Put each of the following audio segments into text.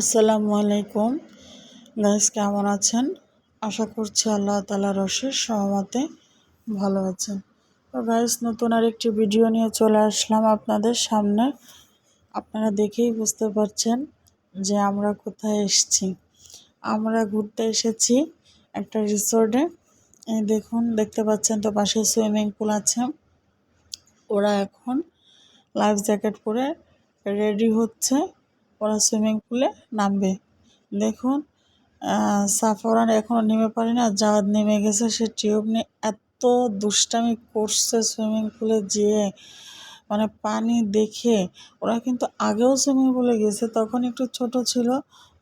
আসসালামু আলাইকুম। গাইস, কেমন আছেন? আশা করছি আল্লাহ তালা রসের সহমতে ভালো আছেন। তো গাইস, নতুন আর একটি ভিডিও নিয়ে চলে আসলাম আপনাদের সামনে। আপনারা দেখেই বুঝতে পারছেন যে আমরা কোথায় এসেছি। আমরা ঘুরতে এসেছি একটা রিসোর্টে দেখুন, দেখতে পাচ্ছেন তো পাশে সুইমিং পুল আছে। ওরা এখন লাইফ জ্যাকেট পরে রেডি হচ্ছে। ওরা সুইমিং পুলে নামবে। দেখুন সাফরান এখনও নেমে পারে না জাওয়াদ নেমে গেছে। সে টিউব নিয়ে এত দুষ্টামি করছে সুইমিং পুলে যেয়ে মানে পানি দেখে। ওরা কিন্তু আগেও সুইমিং পুলে গেছে, তখন একটু ছোট ছিল,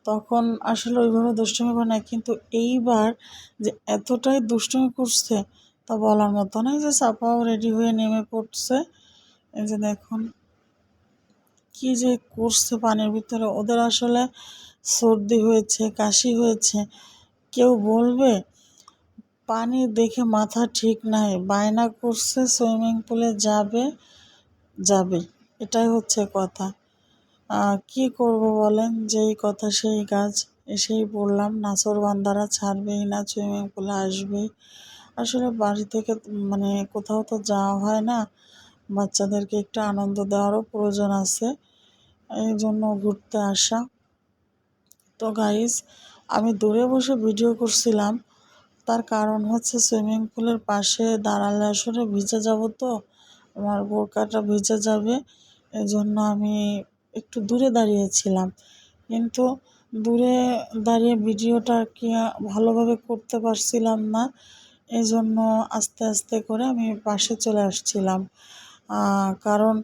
তখন আসলে ওইভাবে দুষ্টুমি করে না কিন্তু এইবার যে এতটাই দুষ্টুমি করছে, তা বলার মতো নয় যে সাপাও রেডি হয়ে নেমে পড়ছে। এই যে দেখুন কি যে করছে পানির ভিতরে? ওদের আসলে সর্দি হয়েছে, কাশি হয়েছে। কেউ বলবে, পানি দেখে মাথা ঠিক নাই, বায়না করছে, সুইমিং পুলে যাবে যাবে। এটাই হচ্ছে কথা। কি করব বলেন? যেই কথা সেই কাজ। এসেই বললাম, নাসর বান্দারা ছাড়বেই না, সুইমিং পুলে আসবেই। আসলে বাড়ি থেকে মানে কোথাও তো যাওয়া হয় না। বাচ্চাদেরকে একটু আনন্দ দেওয়ারও প্রয়োজন আছে। এই জন্য ঘুরতে আসা। তো গাইজ আমি দূরে বসে ভিডিও করছিলাম। তার কারণ হচ্ছে সুইমিং পুলের পাশে দাঁড়ালে আসলে ভিজে যাব তো। আমার বোরকাটা ভিজে যাবে। এই জন্য আমি একটু দূরে দাঁড়িয়েছিলাম। কিন্তু দূরে দাঁড়িয়ে ভিডিওটা কি ভালোভাবে করতে পারছিলাম না। এই জন্য আস্তে আস্তে করে আমি পাশে চলে আসছিলাম। কারণ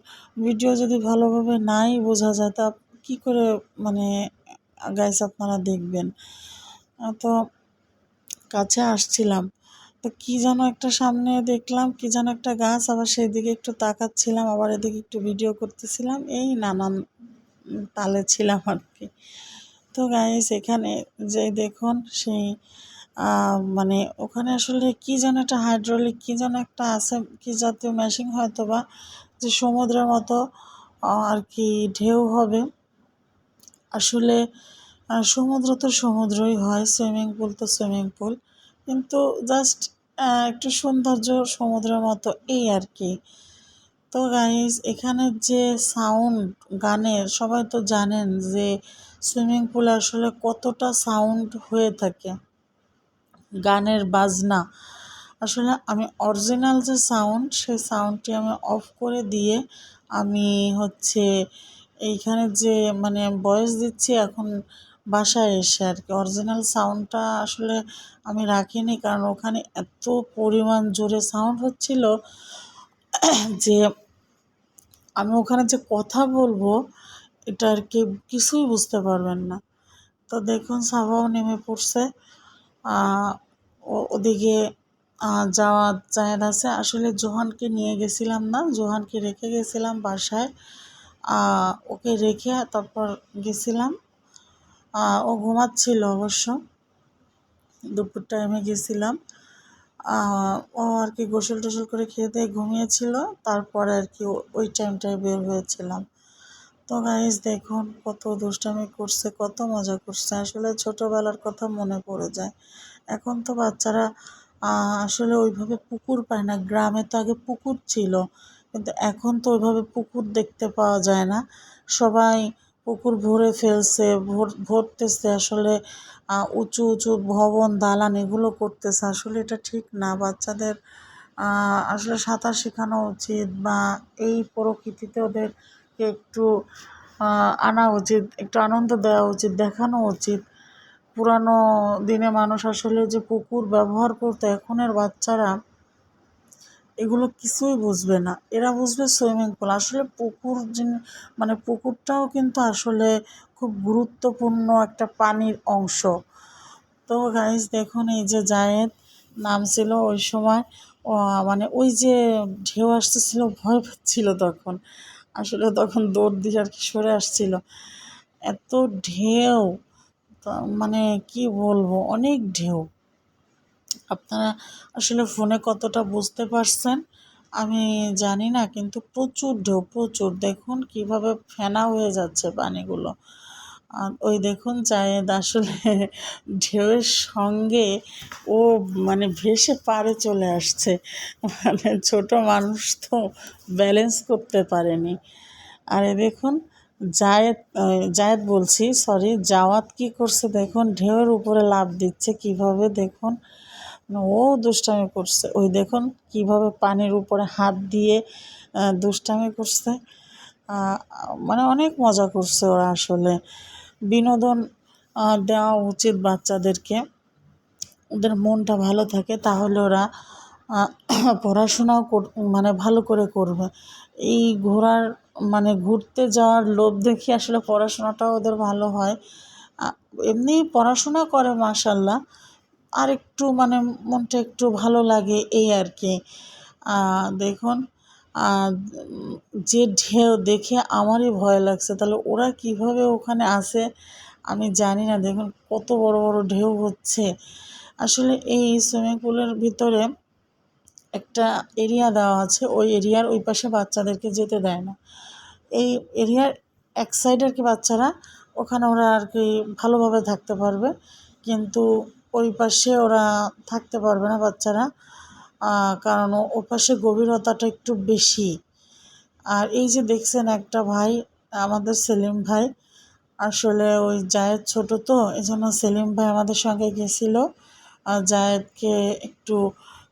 ভিডিও যদি ভালোভাবে নাই বোঝা যায়, তা কী করে মানে গাইস আপনারা দেখবেন? তো কাছে আসছিলাম। তো কী যেন একটা সামনে দেখলাম, কী যেন একটা গাছ, আবার সেই দিকে একটু তাকাচ্ছিলাম, আবার এদিকে একটু ভিডিও করতেছিলাম, এই নানান তালে ছিলাম আর কি। তো গাইস এখানে যে দেখুন, সেই মানে ওখানে আসলে কী যেন একটা হাইড্রোলিক কী যেন একটা আছে, কী জাতীয় মেশিন হয়তো বা যে সমুদ্রের মতো আর কি ঢেউ হবে। আসলে সমুদ্র তো সমুদ্রই হয় সুইমিং পুল তো সুইমিং পুল কিন্তু জাস্ট একটু সৌন্দর্য সমুদ্রের মতো এই আর কি। তো গাইজ এখানে যে সাউন্ড গানের সবাই তো জানেন যে সুইমিং পুলে আসলে কতটা সাউন্ড হয়ে থাকে। গানের বাজনা। আসলে আমি অরিজিনাল যে সাউন্ড সেই সাউন্ডটি আমি অফ করে দিয়ে আমি হচ্ছে এইখানে যে মানে ভয়েস দিচ্ছি এখন বাসায় এসে আর কি। অরিজিনাল সাউন্ডটা আসলে আমি রাখিনি কারণ ওখানে এত পরিমাণ জোরে সাউন্ড হচ্ছিল যে আমি ওখানে যে কথা বলব, এটা আর কি কিছুই বুঝতে পারবেন না। তো দেখুন সাবাও নেমে পড়ছে। ওদিকে যাওয়া জায়েদ আছে আসলে জোহানকে নিয়ে গেছিলাম না। জোহানকে রেখে গেছিলাম বাসায়। ওকে রেখে তারপর গেছিলাম। ও ঘুমাচ্ছিল অবশ্য। দুপুর টাইমে গেছিলাম। ও আর কি গোসল টোসল করে খেয়ে দিয়ে ঘুমিয়েছিল। তারপরে আর কি ওই টাইমটায় বের হয়েছিলাম। তো গাইজ দেখুন কত দুষ্টামি করছে, কত মজা করছে। আসলে ছোটোবেলার কথা মনে পড়ে যায়। এখন তো বাচ্চারা আসলে ওইভাবে পুকুর পায় না। গ্রামে তো আগে পুকুর ছিল, কিন্তু এখন তো ওইভাবে পুকুর দেখতে পাওয়া যায় না। সবাই পুকুর ভরে ফেলছে ভরতেছে। আসলে উঁচু উঁচু ভবন, দালান এগুলো করতেছে। আসলে এটা ঠিক না। বাচ্চাদের আসলে সাঁতার শেখানো উচিত বা এই প্রকৃতিতে ওদেরকে একটু আনা উচিত, একটু আনন্দ দেওয়া উচিত, দেখানো উচিত। পুরানো দিনে মানুষ আসলে যে পুকুর ব্যবহার করতো, এখনের বাচ্চারা এগুলো কিছুই বুঝবে না। এরা বুঝবে সুইমিং পুল। আসলে পুকুর মানে পুকুরটাও কিন্তু আসলে খুব গুরুত্বপূর্ণ একটা পানির অংশ। তো গাইজ দেখুন এই যে জায়েদ নামছিল ওই সময় মানে ওই যে ঢেউ আসতেছিল, ভয় পাচ্ছিল তখন। আসলে তখন দৌড় দিয়ে আর কি সরে আসছিল। এত ঢেউ মানে কি বলব, অনেক ঢেউ। আপনারা আসলে ফোনে কতটা বুঝতে পারছেন আমি জানি না, কিন্তু প্রচুর ঢেউ, প্রচুর। দেখুন কীভাবে ফেনা হয়ে যাচ্ছে পানিগুলো। আর ওই দেখুন জায়েদ আসলে ঢেউয়ের সঙ্গে ও মানে ভেসে পারে চলে আসছে। মানে ছোট মানুষ তো ব্যালেন্স করতে পারেনি। আর এ দেখুন জায়েদ জায়েদ বলছি সরি জাওয়াত কি করছে দেখুন, ঢেউয়ের উপরে লাফ দিচ্ছে কীভাবে দেখুন। মানে ও দুষ্টামি করছে। ওই দেখুন কীভাবে পানির উপরে হাত দিয়ে দুষ্টামি করছে। মানে অনেক মজা করছে ওরা আসলে। বিনোদন দেওয়া উচিত বাচ্চাদেরকে। ওদের মনটা ভালো থাকে, তাহলে ওরা পড়াশোনাও মানে ভালো করে করবে। এই ঘোরার মানে ঘুরতে যাওয়ার লোভ দেখি আসলে পড়াশোনাটাও ওদের ভালো হয়। এমনি পড়াশোনা করে মাশাল্লাহ আর একটু মানে মনটা একটু ভালো লাগে, এই আর কি। দেখুন যে ঢেউ দেখে আমারই ভয় লাগছে, তাহলে ওরা কীভাবে ওখানে আসে আমি জানি না। দেখুন কত বড় বড় ঢেউ হচ্ছে। আসলে এই সুইমিং পুলের ভিতরে একটা এরিয়া দেওয়া আছে, ওই এরিয়ার ওই পাশে বাচ্চাদেরকে যেতে দেয় না। এই এরিয়ার এক সাইড আর কি বাচ্চারা, ওখানে ওরা আর কি ভালোভাবে থাকতে পারবে, কিন্তু ওই পাশে ওরা থাকতে পারবে না বাচ্চারা। কারণ ওর পাশে গভীরতাটা একটু বেশি। আর এই যে দেখছেন একটা ভাই, আমাদের সেলিম ভাই, আসলে ওই জায়েদ ছোট তো এই জন্য সেলিম ভাই আমাদের সঙ্গে গেছিল জায়েদকে একটু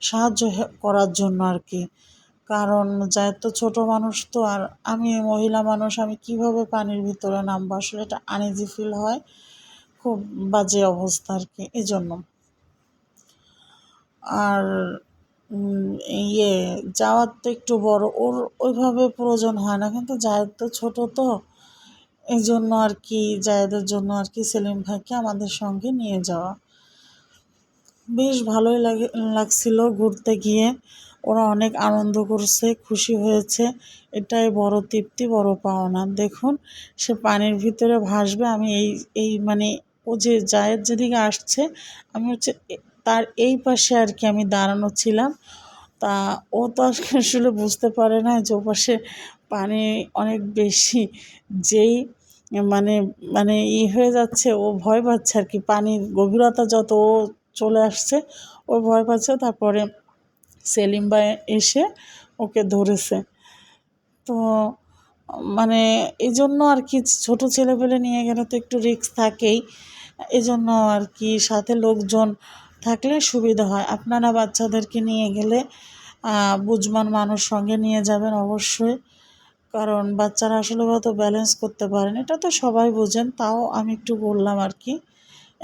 সাহায্য করার জন্য আর কি। কারণ জায়েদ তো ছোট মানুষ তো, আর আমি মহিলা মানুষ, আমি কীভাবে পানির ভিতরে নামবো? আসলে এটা আনইজি ফিল হয়, খুব বাজে অবস্থা আর কি এই জন্য আর ইয়ে যাওয়ার তো একটু বড়। ওর ওইভাবে প্রয়োজন হয় না, কিন্তু জায়েদ তো ছোট তো। এই জন্য আর কি, জায়েদের জন্য আর কি সেলিম ভাইকে আমাদের সঙ্গে নিয়ে যাওয়া। বেশ ভালোই লাগে, লাগছিল ঘুরতে গিয়ে। ওরা অনেক আনন্দ করছে, খুশি হয়েছে। এটাই বড় তৃপ্তি, বড় পাওনা। দেখুন, সে পানির ভিতরে ভাসবে। আমি এই এই মানে ও যে জায়েদ যেদিকে আসছে, আমি হচ্ছে তার এই পাশে আর কি আমি দাঁড়ানো ছিলাম। তা ও তো আসলে বুঝতে পারে না যে পাশে পানি অনেক বেশি যেই মানে মানে ই হয়ে যাচ্ছে, ও ভয় পাচ্ছে আর কি। পানির গভীরতা যত ও চলে আসছে, ও ভয় পাচ্ছে। তারপরে সেলিম ভাই এসে ওকে ধরেছে। তো মানে এই জন্য আর কি ছোটো ছেলেপেলে নিয়ে গেলে তো একটু রিস্ক থাকেই। এই জন্য আর কি সাথে লোকজন থাকলে সুবিধা হয়। আপনারা বাচ্চাদেরকে নিয়ে গেলে বুঝমান মানুষ সঙ্গে নিয়ে যাবেন অবশ্যই। কারণ বাচ্চারা আসলে হয়তো ব্যালেন্স করতে পারেন এটা তো সবাই বোঝেন, তাও আমি একটু বললাম আর কি।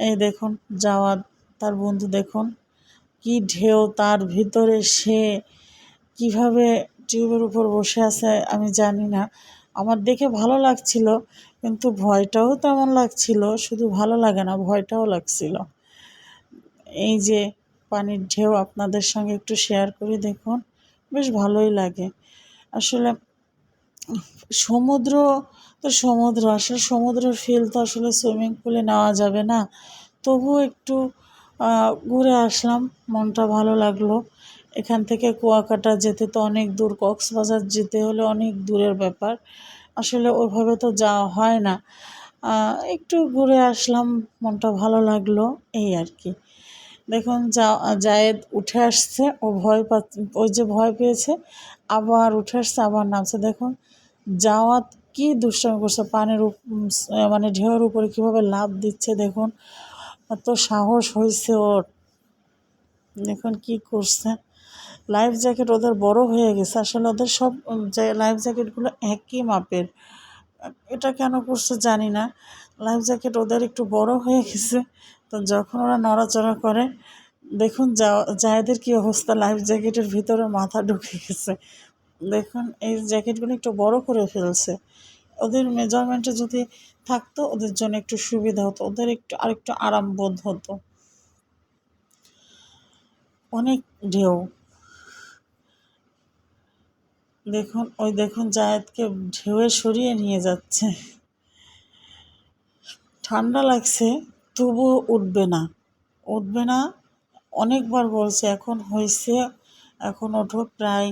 এই দেখুন যাওয়া তার বন্ধু দেখুন, কি ঢেউ তার ভিতরে সে কীভাবে টিউবের উপর বসে আছে আমি জানি না। আমার দেখে ভালো লাগছিল, কিন্তু ভয়টাও তেমন লাগছিল, শুধু ভালো লাগে না, ভয়টাও লাগছিল। এই যে পানির ঢেউ আপনাদের সঙ্গে একটু শেয়ার করি, দেখুন, বেশ ভালোই লাগে। আসলে সমুদ্র তো সমুদ্র, আসলে সমুদ্রের ফিল তো আসলে সুইমিং পুলে নেওয়া যাবে না। তবুও একটু ঘুরে আসলাম, মনটা ভালো লাগল। এখান থেকে কুয়াকাটা যেতে তো অনেক দূর, কক্সবাজার যেতে হলে অনেক দূরের ব্যাপার। আসলে ওইভাবে তো যাওয়া হয় না। একটু ঘুরে আসলাম, মনটা ভালো লাগল, এই আর কি। দেখুন, যা, জায়েদ উঠে আসছে, ও ভয় পা ওই যে ভয় পেয়েছে, আবার উঠে আসছে, আবার নামছে। দেখুন, জাওয়াত কি দুষ্টামি করছে, পানির মানে ঢেউয়ের উপরে কীভাবে লাফ দিচ্ছে, দেখুন, এত সাহস হয়েছে ওর। দেখুন কি করছে। লাইফ জ্যাকেট ওদের বড় হয়ে গেছে, আসলে ওদের সব লাইফ জ্যাকেটগুলো একই মাপের। এটা কেন করছে জানি না। লাইফ জ্যাকেট ওদের একটু বড় হয়ে গেছে তো যখন ওরা নড়াচড়া করে, দেখুন জায়েদের কী অবস্থা, লাইফ জ্যাকেটের ভিতরে মাথা ঢুকে গেছে। দেখুন, এই জ্যাকেটগুলো একটু বড় করে ফেলছে। ওদের মেজারমেন্টে যদি থাকতো, ওদের জন্য একটু সুবিধা হতো, ওদের একটু, আরেকটু আরাম বোধ হতো। অনেক ঢেউ। দেখুন, ওই দেখুন জায়েদকে ঢেউয়ে সরিয়ে নিয়ে যাচ্ছে। ঠান্ডা লাগছে। তবুও উঠবে না। উঠবে না। অনেকবার বলছে, এখন হয়েছে এখন ওঠো প্রায়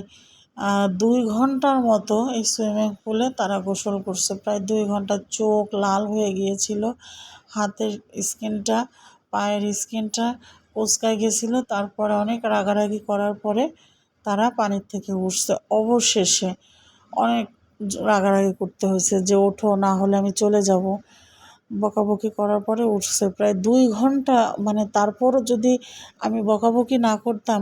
দুই ঘণ্টার মতো এই সুইমিং পুলে তারা গোসল করছে। প্রায় দুই ঘণ্টা চোখ লাল হয়ে গিয়েছিল, হাতের স্কিনটা, পায়ের স্কিনটা কুচকায় গেছিল তারপরে অনেক রাগারাগি করার পরে তারা পানির থেকে উঠছে। অবশেষে অনেক রাগারাগি করতে হয়েছে যে, ওঠো, না হলে আমি চলে যাব। বকাবকি করার পরে উঠছে প্রায় দুই ঘণ্টা মানে তারপরও যদি আমি বকাবকি না করতাম,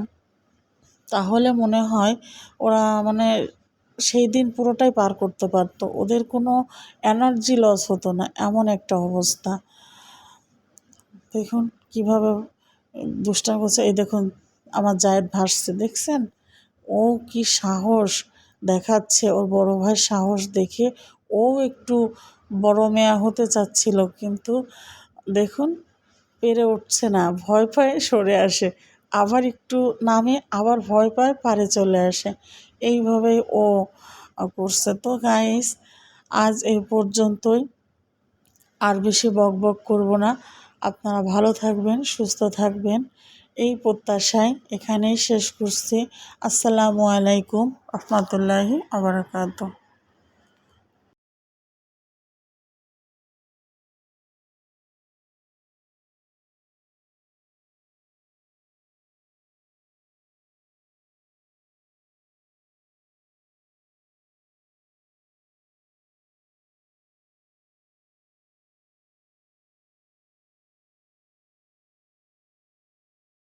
তাহলে মনে হয় ওরা মানে সেই দিন পুরোটাই পার করতে পারতো। ওদের কোনো এনার্জি লস হতো না, এমন একটা অবস্থা। দেখুন কীভাবে দুষ্টাম করছে। এই দেখুন আমার জায়েদ ভাসছে, দেখছেন? ও কি সাহস দেখাচ্ছে, ওর বড় ভাইয়ের সাহস দেখে ও একটু বড় মেয়া হতে চাচ্ছিল, কিন্তু দেখুন, পেরে উঠছে না, ভয় পায় সরে আসে। আবার একটু নামে, আবার ভয় পায়, পারে চলে আসে। এইভাবেই ও করছে। তো গাইস আজ এই পর্যন্তই। আর বেশি বক বক করব না। আপনারা ভালো থাকবেন, সুস্থ থাকবেন। এই প্রত্যাশায় এখানেই শেষ করছি। আসসালামু আলাইকুম, রহমতুল্লাহি আবরাকাতুহ।